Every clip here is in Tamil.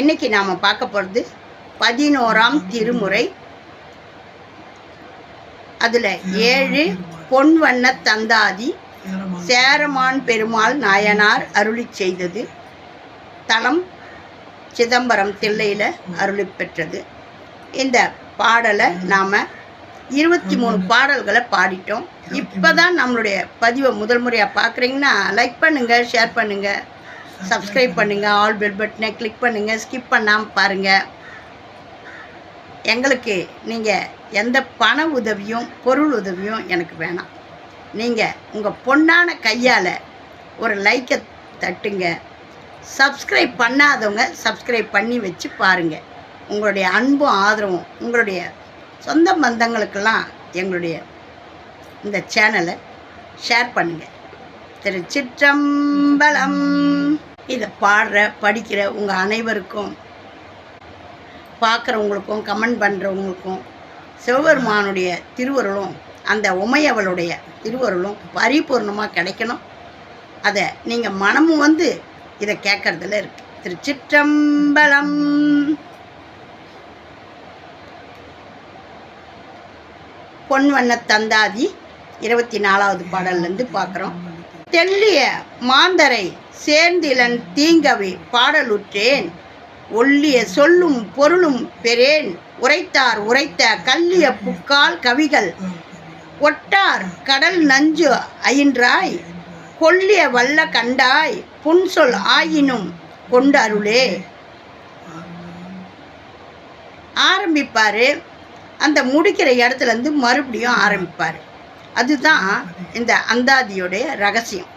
இன்னைக்கு நாம் பார்க்க போகிறது பதினோராம் திருமுறை. அதில் ஏழு பொன் வண்ண தந்தாதி சேரமான் பெருமாள் நாயனார் அருளி செய்தது. தலம் சிதம்பரம் தில்லையில் அருளி பெற்றது. இந்த பாடலை நாம் இருபத்தி மூணு பாடல்களை பாடிட்டோம். இப்போ தான் நம்மளுடைய பதிவை முதல் முறையாக பார்க்குறீங்கன்னா லைக் பண்ணுங்கள் ஷேர் பண்ணுங்கள் சப்ஸ்கிரைப் பண்ணுங்கள் ஆல் பெல் பட்டனை கிளிக் பண்ணுங்கள் ஸ்கிப் பண்ணாமல் பாருங்கள் எங்களுக்கு நீங்கள் எந்த பண உதவியும் பொருள் உதவியும் எனக்கு வேணாம். நீங்கள் உங்கள் பொண்ணான கையால் ஒரு லைக்கை தட்டுங்க. சப்ஸ்கிரைப் பண்ணாதவங்க சப்ஸ்கிரைப் பண்ணி வச்சு பாருங்கள் உங்களுடைய அன்பும் ஆதரவும் உங்களுடைய சொந்த பந்தங்களுக்கெல்லாம் எங்களுடைய இந்த சேனலை ஷேர் பண்ணுங்கள் திருச்சிற்றம்பலம். இதை பாடுற படிக்கிற உங்கள் அனைவருக்கும் பார்க்குறவங்களுக்கும் கமெண்ட் பண்ணுறவங்களுக்கும் சிவபெருமானுடைய திருவருளும் அந்த உமையவளுடைய திருவருளும் பரிபூர்ணமாக கிடைக்கணும். அதை நீங்கள் மனமும் வந்து இதை கேட்குறதுல இருக்கு. திருச்சிற்றம்பலம். பொன்வண்ண தந்தாதி இருபத்தி நாலாவது பாடல்லேருந்து பார்க்குறோம் தெல்லிய மாந்தரை சேர்ந்திலன் தீங்கவை பாடலுற்றேன். ஒல்லிய சொல்லும் பொருளும் பெறேன். உரைத்தார் உரைத்த கல்லிய புக்கால் கவிகள். ஒட்டார் கடல் நஞ்சு அயின்றாய். கொல்லிய வல்ல கண்டாய். புன்சொல் ஆயினும் கொண்டு அருளே ஆரம்பிப்பார். அந்த முடிக்கிற இடத்துல இருந்து மறுபடியும் ஆரம்பிப்பார். அதுதான் இந்த அந்தாதியோடைய ரகசியம்.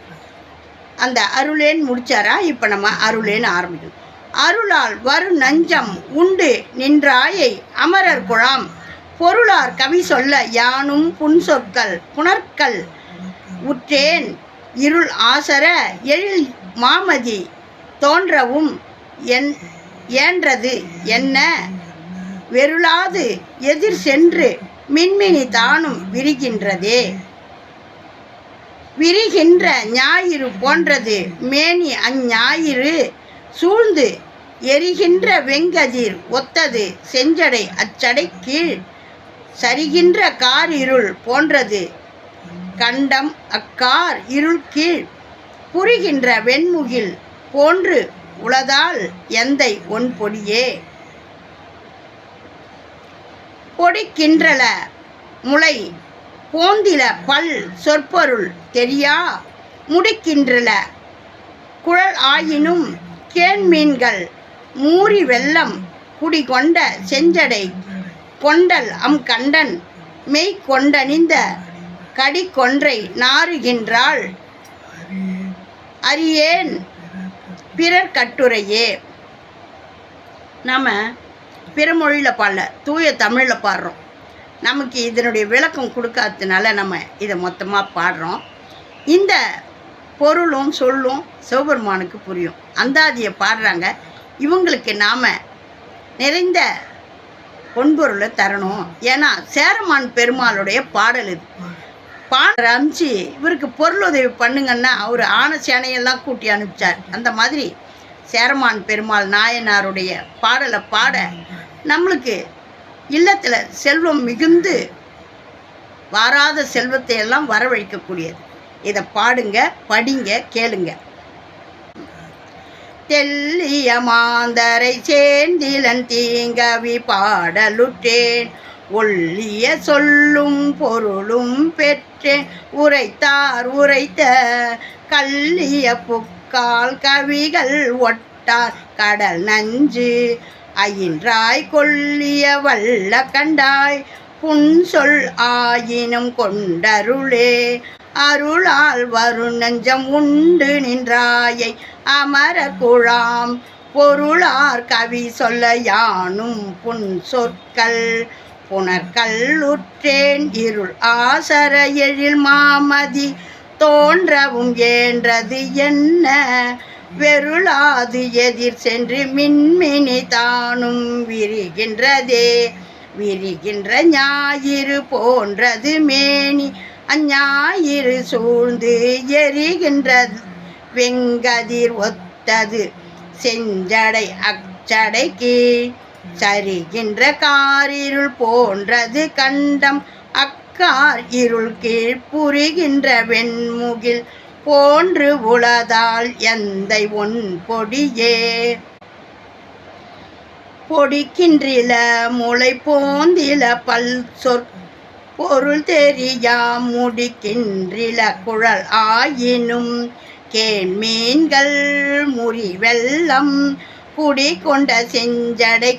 அந்த அருளேன்னு முடிச்சாரா? இப்போ நம்ம அருளேன்னு ஆரம்பிக்கணும். அருளால் வரு நஞ்சம் உண்டு நின்றாயை அமரர் குழாம். பொருளார் கவி சொல்ல யானும் புன்சொற்கள் புணர்க்கல் உற்றேன். இருள் ஆசர எழில் மாமதி தோன்றவும் என் ஏன்றது என்ன? வெருளாது எதிர் சென்று மின்மினி தானும் விரிகின்றதே. விரிகின்ற ஞாயிறு போன்றது. மேனி அஞ்ஞாயிறு சூழ்ந்து எரிகின்ற வெங்கதிர் ஒத்தது. செஞ்சடை அச்சடை கீழ் சரிகின்ற கார் இருள் போன்றது. கண்டம் அக்கார் இருள் கீழ் புரிகின்ற வெண்முகில் போன்று உளதால் எந்தை ஒன் பொடியே முளை போந்தில பல் சொற்பொருள் தெரியா? முடிக்கின்றல குழல் ஆயினும் கேன்மீன்கள் மூறி வெள்ளம் குடிகொண்ட செஞ்சடை கொண்டல் அம் கண்டன் மெய் கொண்டணிந்த கடி கொன்றை நாறுகின்றாள். அறியேன் பிறர் கட்டுரையே நம்ம பிறமொழியில் பாடல தூய தமிழில் பாடுறோம். நமக்கு இதனுடைய விளக்கம் கொடுக்காததுனால நம்ம இதை மொத்தமாக பாடுறோம். இந்த பொருளும் சொல்லும் சிவபெருமானுக்கு புரியும். அந்தாதியை பாடுறாங்க. இவங்களுக்கு நாம் நிறைந்த பொன்பொருளை தரணும். ஏன்னா சேரமான் பெருமாளுடைய பாடல் இது. பாடல் அனுப்பிச்சு இவருக்கு பொருளுதவி பண்ணுங்கன்னா அவர் ஆன சேனையெல்லாம் கூட்டி அனுப்பிச்சார். அந்த மாதிரி சேரமான் பெருமாள் நாயனாருடைய பாடலை பாட நம்மளுக்கு இல்லத்தில் செல்வம் மிகுந்து வாராத செல்வத்தை எல்லாம் வரவழைக்கக்கூடியது. இதை பாடுங்க படிங்க கேளுங்க. தெல்லிய மாந்தரை சேந்திலன் தீங்கவி பாடலுற்றேன். ஒல்லிய சொல்லும் பொருளும் பெற்றேன். உரைத்தார் உரைத்த கல்லிய கால் கவிகள் ஒட்டார் கடல் நஞ்சு. அயின்றாய் கொல்லிய வல்ல கண்டாய். புன்சொல் ஆயினும் கொண்டருளே. அருளால் வரு நஞ்சம் உண்டு நின்றாயை அமர குழாம். பொருளார் கவி சொல்ல யானும் புன் சொற்கள். புனர்கல்லுற்றேன் இருள் ஆசர எழில் மாமதி. தோன்றவும் ஏன்றது என்ன? வெருளாது எதிர் சென்று மின்மினி தானும் விரிகின்றதே. விரிகின்ற ஞாயிறு போன்றது மேனி அஞ்ஞாயிறு சூழ்ந்து எரிகின்றது. வெங்கதிர் ஒத்தது செஞ்சடை அச்சடைக்கு சரிகின்ற காரிருள் போன்றது கண்டம். கார் இருள் கீழ் புரிகின்ற வெண்முகில் போன்று உளதால் எந்தை ஒன் பொடியே. பொடிக்கின்றில முளை போந்தில பல் சொற் பொருள் தெரியா முடிக்கின்றில குழல் ஆயினும் கேன் மீன்கள் முறி வெள்ளம் குடி கொண்ட செஞ்சடை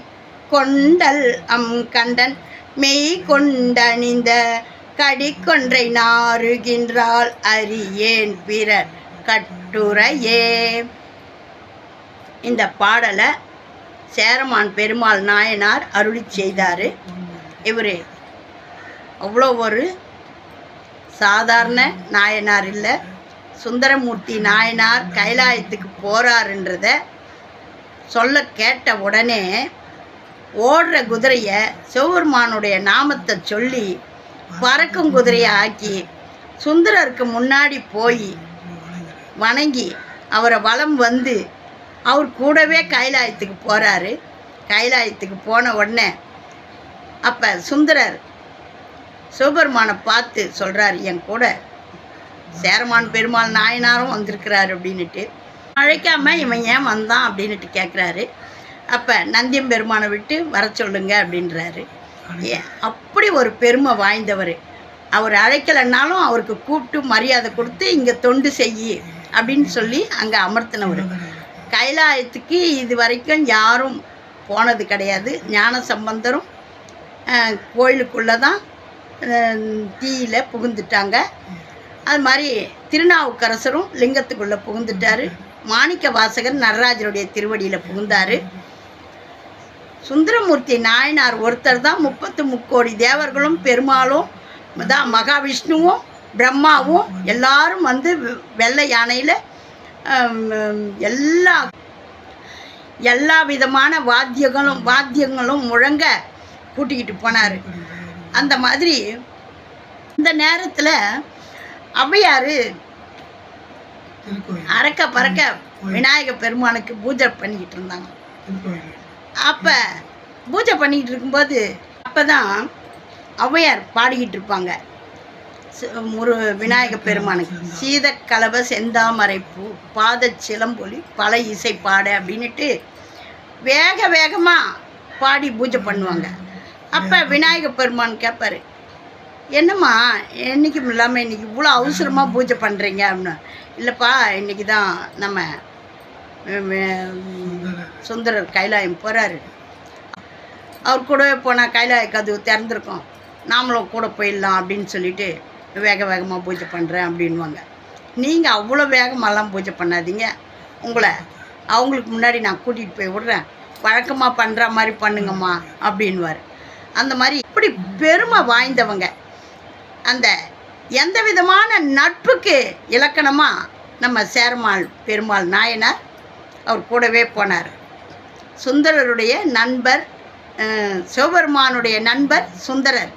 கொண்டல் அம் கண்டன் மெய் கொண்டணிந்த கடிக்கொன்றை நாறுகின்றால் அறியேன் பிறர் கட்டுரையே. இந்த பாடலை சேரமான் பெருமாள் நாயனார் அருளி செய்தார். இவர் அவ்வளோ ஒரு சாதாரண நாயனார் இல்லை. சுந்தரமூர்த்தி நாயனார் கைலாயத்துக்கு போகிறாருன்றத சொல்ல கேட்ட உடனே ஓடுற குதிரையை சிவபெருமானுடைய நாமத்தை சொல்லி பறக்கும் குதிரையை ஆக்கி சுந்தரருக்கு முன்னாடி போய் வணங்கி அவரை வளம் வந்து அவர் கூடவே கைலாயத்துக்கு போகிறாரு கைலாயத்துக்கு போன உடனே அப்போ சுந்தரர் சிவபெருமானை பார்த்து சொல்கிறாரு என் கூட சேரமான் பெருமாள் நாயனாரும் வந்திருக்கிறாரு அப்படின்னுட்டு. அழைக்காம இவன் ஏன் வந்தான் அப்படின்னுட்டு கேட்குறாரு அப்போ நந்தியம் பெருமானை விட்டு வர சொல்லுங்க அப்படின்றாரு. அப் அப்படி ஒரு பெருமை வாய்ந்தவர். அவர் அழைக்கலைன்னாலும் அவருக்கு கூப்பிட்டு மரியாதை கொடுத்து இங்கே தொண்டு செய்யி அப்படின்னு சொல்லி அங்கே அமர்த்தினவர். கைலாயத்துக்கு இது வரைக்கும் யாரும் போனது கிடையாது. ஞான சம்பந்தரும் கோயிலுக்குள்ளே தான் தீயில் புகுந்துட்டாங்க. அது மாதிரி திருநாவுக்கரசரும் லிங்கத்துக்குள்ளே புகுந்துட்டாரு. மாணிக்க வாசகர் நடராஜருடைய திருவடியில் புகுந்தார். சுந்தரமூர்த்தி நாயனார் ஒருத்தர் தான் முப்பத்து முக்கோடி தேவர்களும் பெருமாளும் தான் மகாவிஷ்ணுவும் பிரம்மாவும் எல்லாரும் வந்து வெ- வெள்ளை யானையில் எல்லா எல்லா விதமான வாத்தியங்களும் வாத்தியங்களும் முழங்க கூட்டிக்கிட்டு போனார். அந்த மாதிரி இந்த நேரத்தில் ஔவையார் அறக்க பறக்க விநாயக பெருமானுக்கு பூஜை பண்ணிக்கிட்டு இருந்தாங்க. அப்போ பூஜை பண்ணிக்கிட்டு இருக்கும்போது அப்போ தான் ஔவையார் பாடிக்கிட்டு இருப்பாங்க. ச- ஒரு விநாயக பெருமானுக்கு. சீதக்கலவ செந்தாமரை பூ பாத சிலம்பொலி பல இசை பாட அப்படின்னுட்டு வேக வேகமாக பாடி பூஜை பண்ணுவாங்க. அப்போ விநாயக பெருமான் கேட்பாரு என்னம்மா என்றைக்கும் இல்லாமல் இன்னைக்கு இவ்வளோ அவசரமாக பூஜை பண்ணுறீங்க அப்படின்னு. இல்லைப்பா இன்னைக்கு தான் நம்ம சுந்தரர் கைலாயம் போகிறாரு அவர் கூடவே போனால் கைலாய கதவு திறந்துருக்கோம். நாமளும் கூட போயிடலாம் அப்படின்னு சொல்லிட்டு வேக வேகமாக பூஜை பண்ணுறேன் அப்படின்வாங்க நீங்கள் அவ்வளோ வேகமாலாம் பூஜை பண்ணாதீங்க. உங்களை அவங்களுக்கு முன்னாடி நான் கூட்டிகிட்டு போய் விடுறேன். வழக்கமாக பண்ணுற மாதிரி பண்ணுங்கம்மா அப்படின்வார் அந்த மாதிரி இப்படி பெருமை வாய்ந்தவங்க. அந்த எந்த விதமான நட்புக்கு இலக்கணமாக நம்ம சேரமாள் பெருமாள் நாயனார் அவர் கூடவே போனார். சுந்தரருடைய நண்பர் சிவபெருமானுடைய நண்பர் சுந்தரர்.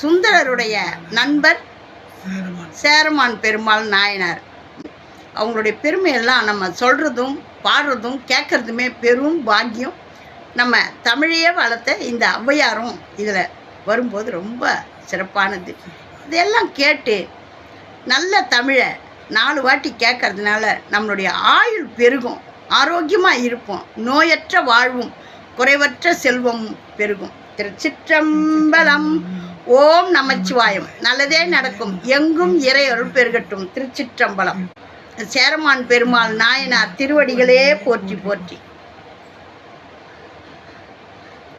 சுந்தரருடைய நண்பர் சேரமான். சேரமான் பெருமாள் நாயனார். அவங்களுடைய பெருமையெல்லாம் நம்ம சொல்கிறதும் பாடுறதும் கேட்குறதுமே பெரும் பாக்கியம். நம்ம தமிழையே வளர்த்த இந்த ஔவையாரும் இதில் வரும்போது ரொம்ப சிறப்பானது. இதெல்லாம் கேட்டு நல்ல தமிழை நாலு வாட்டி கேட்கறதுனால நம்மளுடைய ஆயுள் பெருகும். ஆரோக்கியமாக இருப்போம். நோயற்ற வாழ்வும் குறைவற்ற செல்வமும் பெருகும். திருச்சிற்றம்பலம். ஓம் நமச்சிவாயம். நல்லதே நடக்கும். எங்கும் இறையருள் பெருகட்டும். திருச்சிற்றம்பலம். சேரமான் பெருமாள் நாயனார் திருவடிகளே போற்றி போற்றி.